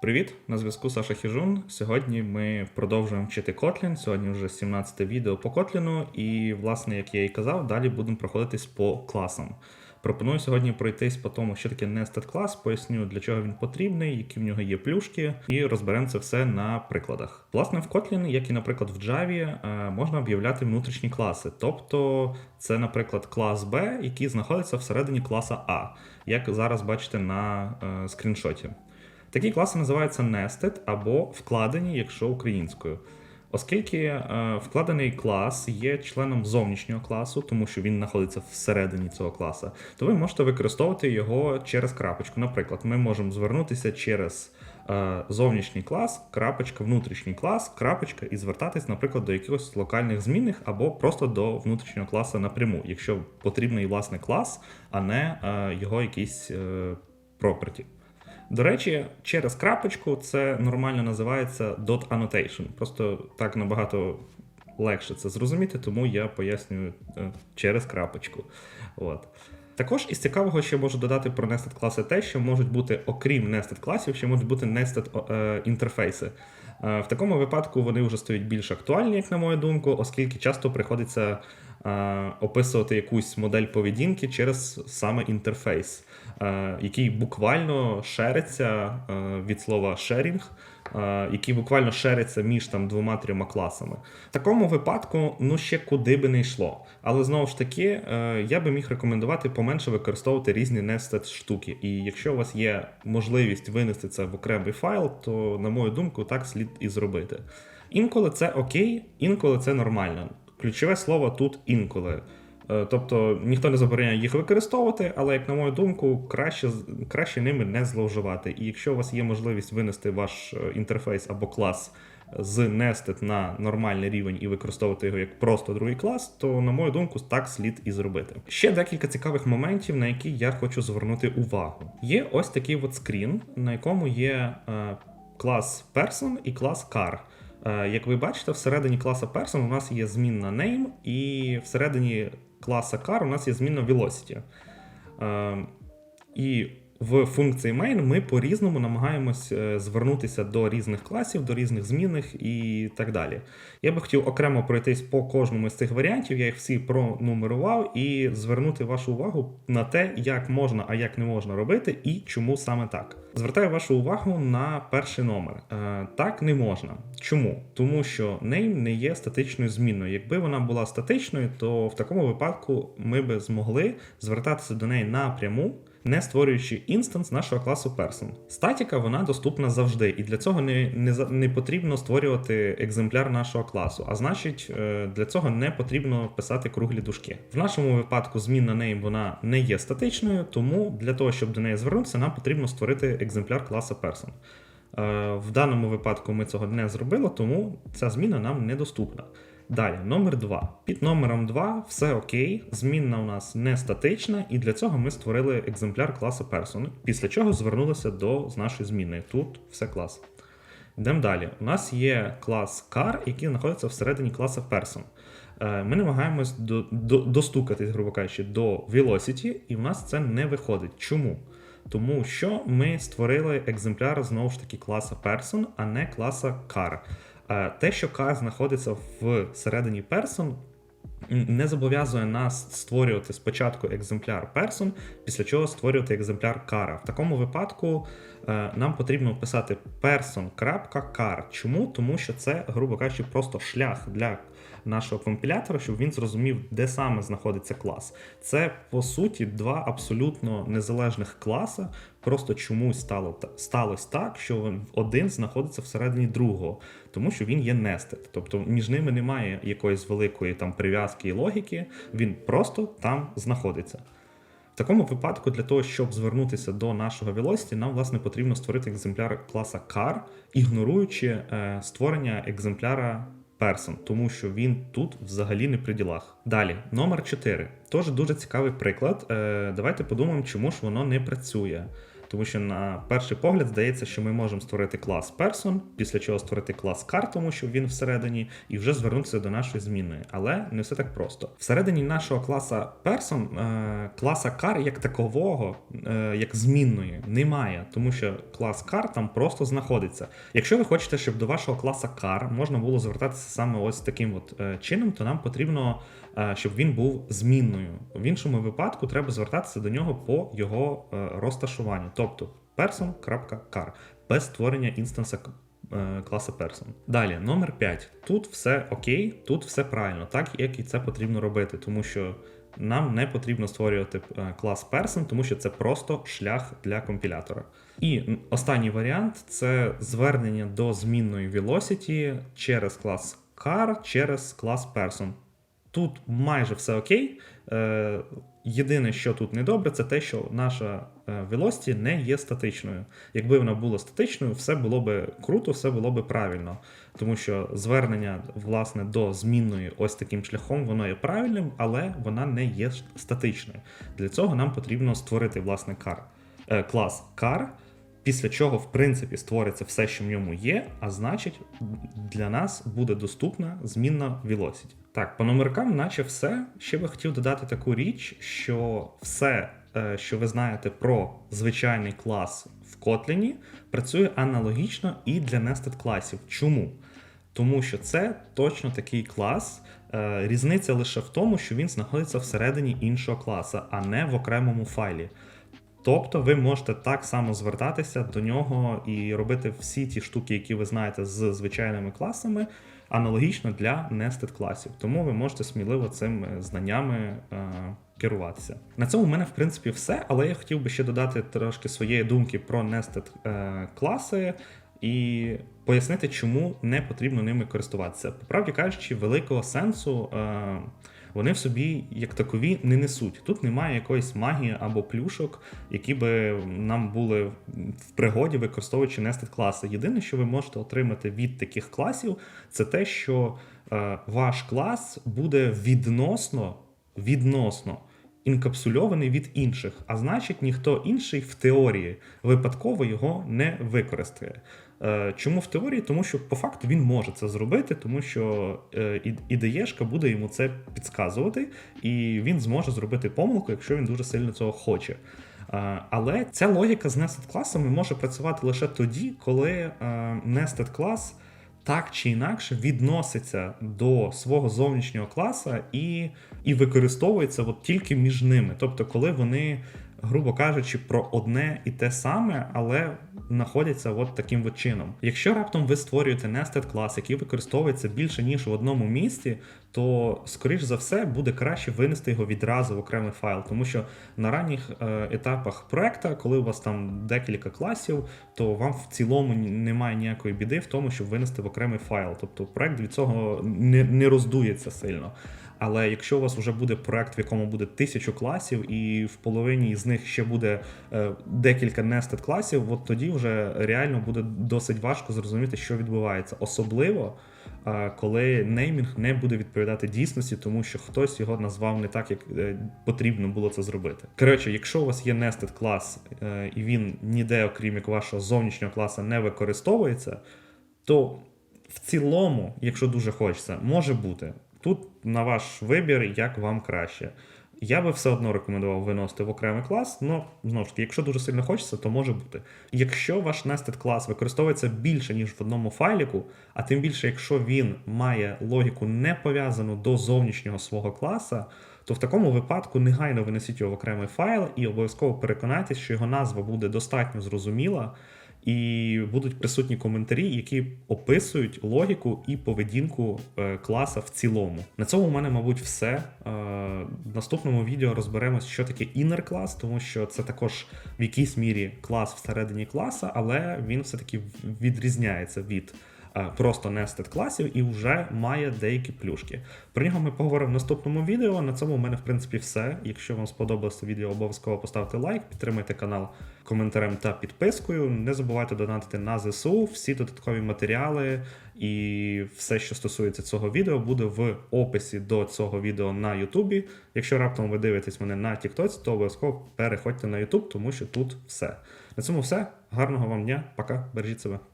Привіт, на зв'язку Саша Хіжун. Сьогодні ми продовжуємо вчити Kotlin. Сьогодні вже 17 відео по Kotlin, і, власне, як я і казав, далі будемо проходитись по класам. Пропоную сьогодні пройтись по тому, що таке nested клас, поясню, для чого він потрібний, які в нього є плюшки, і розберемо це все на прикладах. Власне, в Kotlin, як і, наприклад, в Java, е, можна об'являти внутрішні класи. Тобто, це, наприклад, клас B, який знаходиться всередині класа А, як зараз бачите на е, скріншоті. Такі класи називаються nested або вкладені, якщо українською. Оскільки е, вкладений клас є членом зовнішнього класу, тому що він знаходиться всередині цього класа, то ви можете використовувати його через крапочку. Наприклад, ми можемо звернутися через е, зовнішній клас, крапочка, внутрішній клас, крапочка, і звертатись, наприклад, до якихось локальних змінних або просто до внутрішнього класу напряму, якщо потрібний власне клас, а не е, його якісь property. До речі, через крапочку це нормально називається dot annotation. Просто так набагато легше це зрозуміти, тому я пояснюю е, через крапочку. От. Також із цікавого ще можу додати про nested класи те, що можуть бути, окрім nested класів, ще можуть бути nested е, інтерфейси. Е, В такому випадку вони вже стають більш актуальні, як на мою думку, оскільки часто приходиться е, описувати якусь модель поведінки через саме інтерфейс, який буквально шериться від слова sharing, який буквально шериться між там двома-трьома класами. В такому випадку ну ще куди би не йшло. Але знову ж таки, е, я би міг рекомендувати поменше використовувати різні nested штуки. І якщо у вас є можливість винести це в окремий файл, то, на мою думку, так слід і зробити. Інколи це окей, інколи це нормально. Ключове слово тут інколи. Е, Тобто ніхто не забороняє їх використовувати, але, як на мою думку, краще, краще ними не зловживати. І якщо у вас є можливість винести ваш е, інтерфейс або клас з nested на нормальний рівень і використовувати його як просто другий клас, то, на мою думку, так слід і зробити. Ще декілька цікавих моментів, на які я хочу звернути увагу. Є ось такий от скрін, на якому є е, клас person і клас car. Е, Як ви бачите, всередині класа person у нас є змінна name, і всередині класа car у нас є змінна velocity. Е, І в функції main ми по-різному намагаємось е, звернутися до різних класів, до різних змінних і так далі. Я би хотів окремо пройтись по кожному з цих варіантів, я їх всі пронумерував і звернути вашу увагу на те, як можна, а як не можна робити, і чому саме так. Звертаю вашу увагу на перший номер. Е, так не можна. Чому? Тому що name не є статичною змінною. Якби вона була статичною, то в такому випадку ми би змогли звертатися до неї напряму не створюючи інстанс нашого класу person. Статіка вона доступна завжди, і для цього не, не, не потрібно створювати екземпляр нашого класу. А значить, е, для цього не потрібно писати круглі дужки. В нашому випадку змінна name вона не є статичною, тому для того, щоб до неї звернутися, нам потрібно створити екземпляр класу person. Е, В даному випадку ми цього не зробили, тому ця зміна нам недоступна. Далі, номер 2. Під номером 2 все окей, змінна у нас не статична, і для цього ми створили екземпляр класу person, після чого звернулися до нашої зміни. Тут все клас. Йдемо далі. У нас є клас car, який знаходиться всередині класу person. Е, Ми намагаємось до, до, достукатись, грубо кажучи, до velocity, і в нас це не виходить. Чому? Тому що ми створили екземпляр знову ж таки класа person, а не класа car. Е, Те, що car знаходиться всередині м, не зобов'язує нас створювати спочатку екземпляр person, після чого створювати екземпляр car. В такому випадку е, нам потрібно писати person.car. Чому? Тому що це, грубо кажучи, просто шлях для нашого компілятора, щоб він зрозумів, де саме знаходиться клас. Це по суті два абсолютно незалежних класи. Просто чомусь стало сталося так, що один знаходиться всередині другого, тому що він є nested. Тобто між ними немає якоїсь великої там прив'язки і логіки, він просто там знаходиться. В такому випадку, для того, щоб звернутися до нашого velocity, нам власне потрібно створити екземпляр класа car, ігноруючи е, створення екземпляра person, тому що він тут взагалі не при ділах. Далі, номер 4. Теж дуже цікавий приклад. Е, давайте подумаємо, чому ж воно не працює. Тому що на перший погляд здається, що ми можемо створити клас person, після чого створити клас car, тому що він всередині, і вже звернутися до нашої змінної. Але не все так просто. Всередині нашого класа person е, класа car як такового, е, як змінної, немає, тому що клас car там просто знаходиться. Якщо ви хочете, щоб до вашого класа car можна було звертатися саме ось таким от е, чином, то нам потрібно, щоб він був змінною. В іншому випадку треба звертатися до нього по його е, розташуванню, тобто person.car, без створення інстанса е, класа person. Далі, номер 5. Тут все окей, тут все правильно, так як і це потрібно робити, тому що нам не потрібно створювати е, клас person, тому що це просто шлях для компілятора. І останній варіант це звернення до змінної velocity через клас car, через клас person. Тут майже все окей. Е, єдине, що тут недобре, це те, що наша velocity не є статичною. Якби вона була статичною, все було би круто, все було би правильно. Тому що звернення власне до змінної ось таким шляхом воно є правильним, але вона не є статичною. Для цього нам потрібно створити власне car, е, клас car. Після чого, в принципі, створиться все, що в ньому є, а значить, для нас буде доступна змінна velocity. Так, по номеркам, наче все. Ще би хотів додати таку річ, що все, е, що ви знаєте про звичайний клас в Kotlin, працює аналогічно і для nested класів. Чому? Тому що це точно такий клас. Е, Різниця лише в тому, що він знаходиться всередині іншого класа, а не в окремому файлі. Тобто ви можете так само звертатися до нього і робити всі ті штуки, які ви знаєте з звичайними класами, аналогічно для nested класів. Тому ви можете сміливо цими знаннями е, керуватися. На цьому в мене в принципі все, але я хотів би ще додати трошки своєї думки про nested е, класи і пояснити, чому не потрібно ними користуватися. По правді кажучи, великого сенсу. Е, вони в собі як такові не несуть. Тут немає якоїсь магії або плюшок, які би нам були в пригоді, використовуючи nested класи. Єдине, що ви можете отримати від таких класів, це те, що е, ваш клас буде відносно відносно інкапсульований від інших, а значить, ніхто інший в теорії випадково його не використає. Е, Чому в теорії? Тому що по факту він може це зробити, тому що е, ідеєшка буде йому це підказувати, і він зможе зробити помилку, якщо він дуже сильно цього хоче. Е, Але ця логіка з nested класами може працювати лише тоді, коли nested клас так чи інакше відноситься до свого зовнішнього класа і, і використовується от тільки між ними. Тобто, коли вони, грубо кажучи, про одне і те саме, але знаходяться от таким от чином. Якщо раптом ви створюєте nested клас, який використовується більше ніж в одному місці, то скоріш за все буде краще винести його відразу в окремий файл, тому що на ранніх е, етапах проекта, коли у вас там декілька класів, то вам в цілому немає ніякої біди в тому, щоб винести в окремий файл. Тобто проект від цього не, не роздується сильно. Але якщо у вас вже буде проект, в якому буде тисячу класів, і в половині з них ще буде е, декілька nested класів, от тоді вже реально буде досить важко зрозуміти, що відбувається. Особливо е, коли неймінг не буде відповідати дійсності, тому що хтось його назвав не так, як е, потрібно було це зробити. Коротше, якщо у вас є nested клас, і він ніде, окрім як вашого зовнішнього класу, не використовується, то в цілому, якщо дуже хочеться, може бути. Тут на ваш вибір, як вам краще. Я би все одно рекомендував виносити в окремий клас, але знову ж таки, якщо дуже сильно хочеться, то може бути. Якщо ваш nested клас використовується більше, ніж в одному файліку, а тим більше, якщо він має логіку не пов'язану до зовнішнього свого класа, то в такому випадку негайно винесіть його в окремий файл і обов'язково переконайтесь, що його назва буде достатньо зрозуміла, і будуть присутні коментарі, які описують логіку і поведінку е, класа в цілому. На цьому у мене, мабуть, все. Е, В наступному відео розберемось, що таке inner клас, тому що це також в якійсь мірі клас всередині класа, але він все-таки відрізняється від просто нестед класів і вже має деякі плюшки. Про нього ми поговоримо в наступному відео. На цьому в мене, в принципі, все. Якщо вам сподобалося відео, обов'язково поставте лайк, підтримайте канал коментарем та підпискою. Не забувайте донатити на ЗСУ. Всі додаткові матеріали і все, що стосується цього відео, буде в описі до цього відео на Ютубі. Якщо раптом ви дивитесь мене на TikTok, то обов'язково переходьте на YouTube, тому що тут все. На цьому все. Гарного вам дня, пока, бережіть себе.